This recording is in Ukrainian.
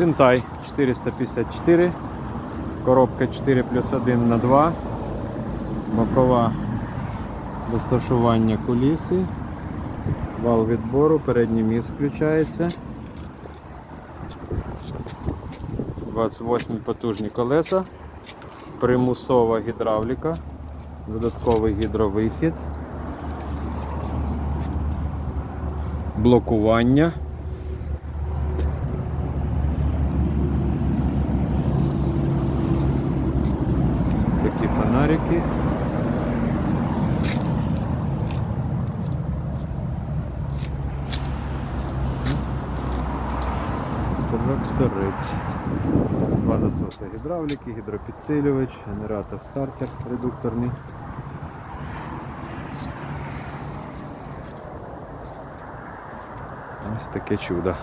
Синтай 454, коробка 4 плюс 1 на 2, бокова розташування куліси, вал відбору, передній міст включається. 28 потужні колеса, примусова гідравліка, додатковий гідровихід, блокування. Такі фонарики. Тракторець. Два насоси гідравліки, гідропідсилювач, генератор стартер редукторний. Ось таке чудо.